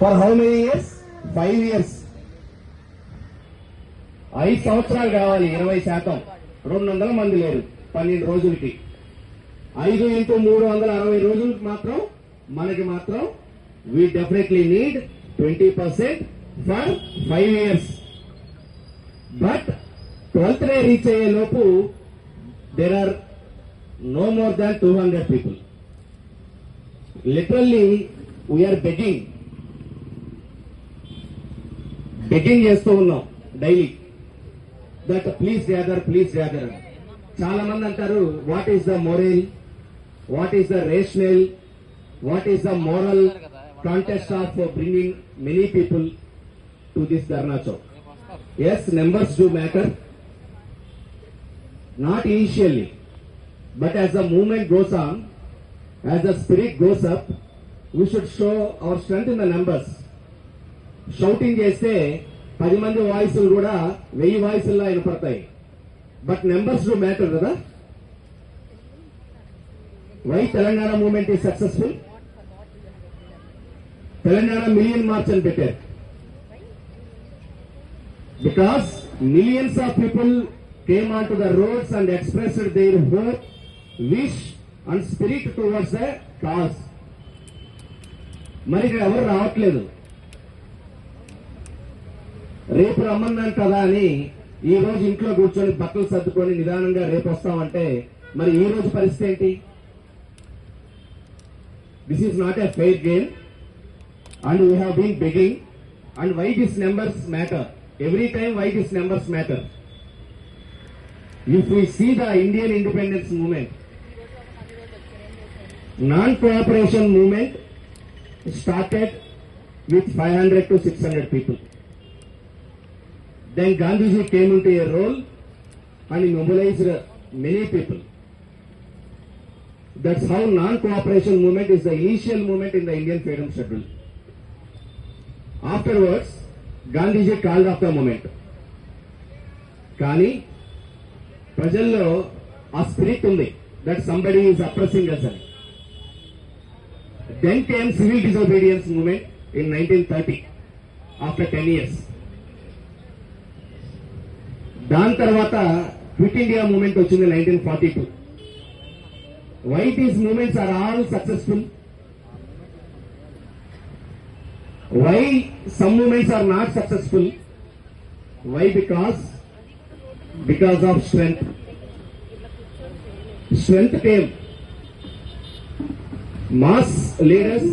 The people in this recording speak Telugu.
For how many years five years ఐదు సంవత్సరాలు కావాలి ఇరవై శాతం. రెండు వందల మంది లేరు పన్నెండు రోజులకి. ఐదు ఇంటూ మూడు వందల అరవై రోజులకి మాత్రం మనకి మాత్రం we definitely need twenty percent for five years but twelfth day reach అయ్యే లోపు there are no more than two hundred people literally we're begging begging చేస్తూ ఉన్నాం daily that please gather please gather చాలా మంది అంటారు what is the moral what is the rational what is the moral context of bringing many people to this dharna Chowk as numbers do matter not initially but as the movement goes on as the spirit goes up we should show our strength in the numbers shouting చేస్తే పది మంది వాయిస్లు కూడా వెయ్యి వాయిస్లా వినపడతాయి బట్ నెంబర్స్ డూ మ్యాటర్ కదా? వై తెలంగాణ మూవ్మెంట్ ఈ సక్సెస్ఫుల్ తెలంగాణ మిలియన్ మార్చ్ అని పెట్టారు. Because millions of people came on to the roads and expressed their hope wish and spirit towards the cause మరి ఇక్కడ ఎవరు రావట్లేదు? రేపు రమ్మన్నాను కదా అని ఈ రోజు ఇంట్లో కూర్చొని బట్టలు సర్దుకొని నిదానంగా రేపు వస్తామంటే మరి ఈ రోజు పరిస్థితి ఏంటి? This is not a fair game and we have been begging and why this numbers matter every time why this numbers matter if we see the Indian independence movement non cooperation movement started with 500 to 600 people. Then Gandhiji came into a role and he mobilized many people. That's how non-cooperation movement is the initial movement in the Indian freedom struggle. Afterwards, Gandhiji called off the movement. కానీ ప్రజల్లో ఆ స్పిరిట్ ఉంది that somebody is oppressing us అని Then came civil disobedience movement in 1930 after 10 years. దాని తర్వాత క్విట్ ఇండియా మూమెంట్ వచ్చింది nineteen forty two. Why these movements are all successful why some movements are not successful why because because of strength. Strength came. Mass leaders